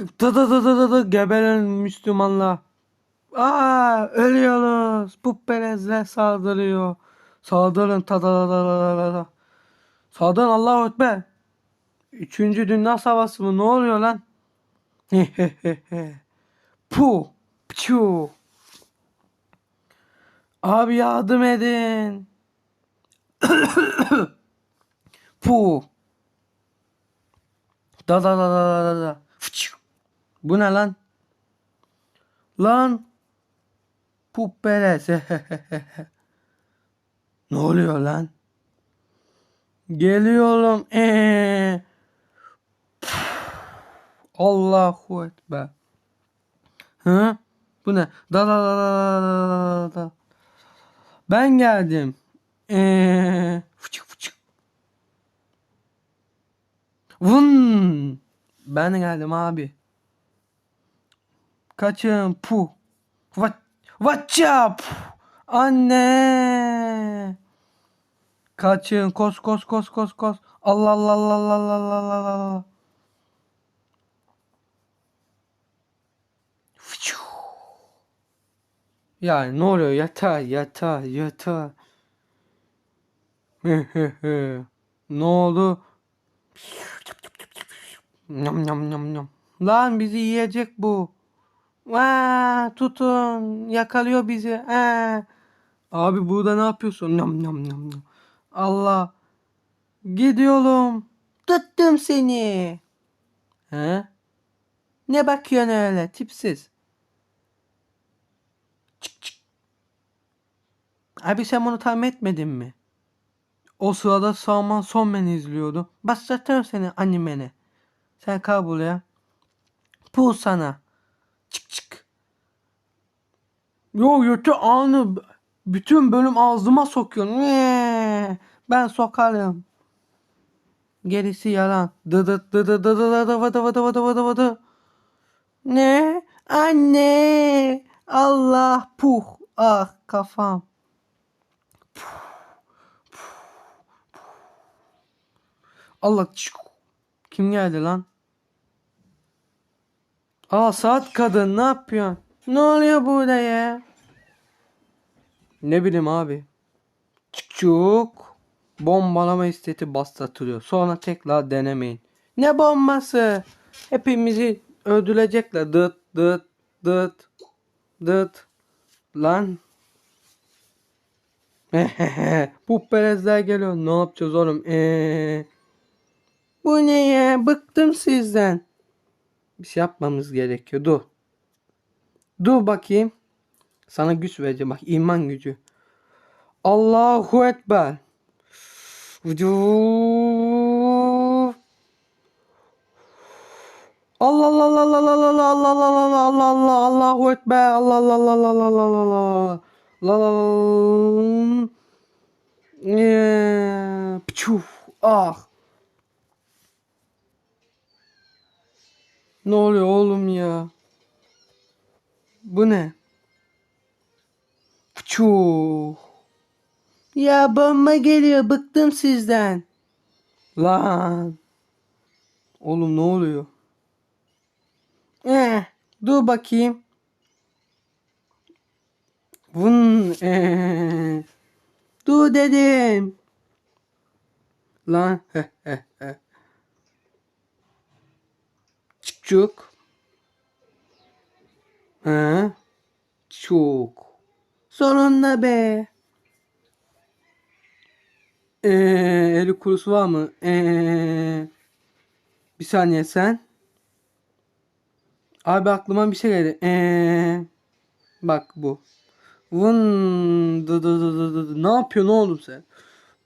Dı dı dı dı dı dı geberen Müslümanlar. Aa ölüyoruz. Putperestler saldırıyor. Saldırın ta da da da da da da. Saldırın Allahu Ekber. Üçüncü Dünya Savaşı mı? Ne oluyor lan? Pu. Pçu. Abi yardım edin. Pu. Da da da da da da. Bu ne lan? Lan. Pupperes. ne oluyor lan? Geliyorum. Ee. Allahu Ekber. Hı? Bu ne? Da da da da da da. Ben geldim. Ee, fıçık fıçık. Vın. Ben geldim abi. Kaçın pu. What? Watch up. Anne. Kaçın kos kos kos kos kos. Allah Allah Allah Allah Allah Allah Allah Allah. Ya ne oluyor? Yatağa yatağa yatağa. ne oldu? Nyam nyam nyam nyam. Lan bizi yiyecek bu. Vaa, tutun. Yakalıyor bizi. Ha. Abi burada ne yapıyorsun? Nyam nyam nyam nyam. Allah. Gidiyorum. Tuttum seni. He? Ne bakıyorsun öyle tipsiz? Çık çık. Abi sen bunu tahmin etmedin mi? O sırada Salman Sonmen izliyordu. Başlatırım seni animene. Sen kal buraya. Pul sana. Çık çık. Yo yotu anı bütün bölüm ağzıma sokuyorsun. Eee, Ben sokarım. Gerisi yalan. Dı dı dı dı dı dı dı dı vıdı vıdı vıdı vıdı vıdı. Ne? Anne. Allah puh. Ah kafam. Allah çık. Kim geldi lan? Aa saat kadın ne yapıyorsun? Ne oluyor burada ya? Ne bileyim abi. Çıkçuk. Bombalama isteti bastırılıyor. Sonra tekrar denemeyin. Ne bombası? Hepimizi öldürecekler. Dıt dıt dıt dıt. Lan. Bu perezler geliyor. Ne yapacağız oğlum? Eee. Bu ne ya? Bıktım sizden. Bir şey yapmamız gerekiyor. Dur. Dur bakayım. Sana güç vereceğim. Bak iman gücü. Allahu Ekber. Allah Allah Allah Allah Allah Allah Allah Allah Allah Allah Allah Allahu Ekber Allah Allah Allah Allah Allah Allah Allah Allah Pçuf ah Ne oluyor oğlum ya? Bu ne? Pçuf Ya bomba geliyor bıktım sizden. Lan. Oğlum ne oluyor? Eh, dur bakayım. Vın, eh. Dur dedim. Lan. Heh, heh, heh. Çıkçuk. Ha? Çok. Sonunda be. Ee, eli kurusu var mı? Ee, bir saniye sen. Abi aklıma bir şey geldi. Ee, bak bu. Vın dı dı dı dı dı. Ne yapıyorsun oğlum sen?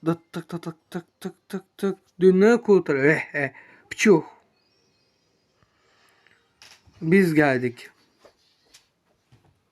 Dıt tık tık tık tık tık tık tık. Dünya kurtarıyor. Eh eh. Pçuh. Biz geldik.